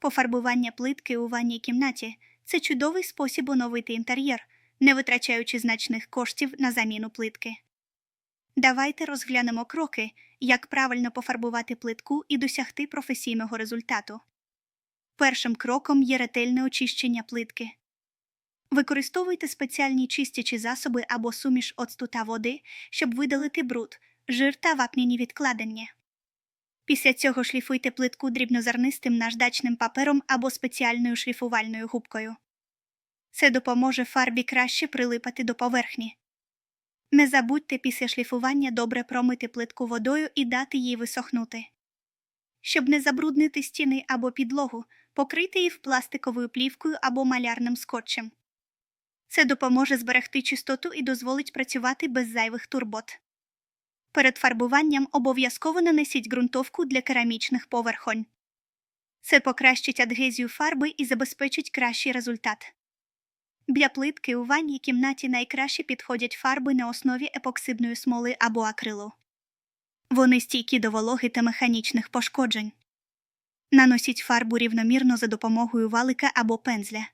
Пофарбування плитки у ванній кімнаті це чудовий спосіб оновити інтер'єр, не витрачаючи значних коштів на заміну плитки. Давайте розглянемо кроки, як правильно пофарбувати плитку і досягти професійного результату. Першим кроком є ретельне очищення плитки. Використовуйте спеціальні чистячі засоби або суміш оцту та води, щоб видалити бруд, жир та вапняні відкладення. Після цього шліфуйте плитку дрібнозернистим наждачним папером або спеціальною шліфувальною губкою. Це допоможе фарбі краще прилипати до поверхні. Не забудьте після шліфування добре промити плитку водою і дати їй висохнути. Щоб не забруднити стіни або підлогу, покрийте її пластиковою плівкою або малярним скотчем. Це допоможе зберегти чистоту і дозволить працювати без зайвих турбот. Перед фарбуванням обов'язково нанесіть ґрунтовку для керамічних поверхонь. Це покращить адгезію фарби і забезпечить кращий результат. Для плитки у ванній кімнаті найкраще підходять фарби на основі епоксидної смоли або акрилу. Вони стійкі до вологи та механічних пошкоджень. Наносіть фарбу рівномірно за допомогою валика або пензля.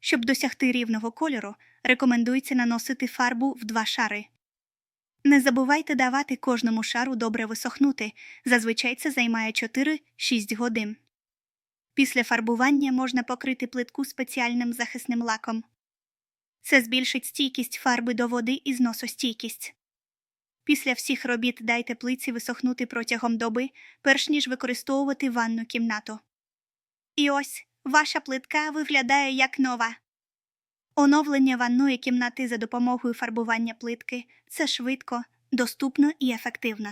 Щоб досягти рівного кольору, рекомендується наносити фарбу в два шари. Не забувайте давати кожному шару добре висохнути, зазвичай це займає 4-6 годин. Після фарбування можна покрити плитку спеціальним захисним лаком. Це збільшить стійкість фарби до води і зносостійкість. Після всіх робіт дайте плиці висохнути протягом доби, перш ніж використовувати ванну кімнату. І ось ваша плитка виглядає як нова. Оновлення ванної кімнати за допомогою фарбування плитки це швидко, доступно і ефективно.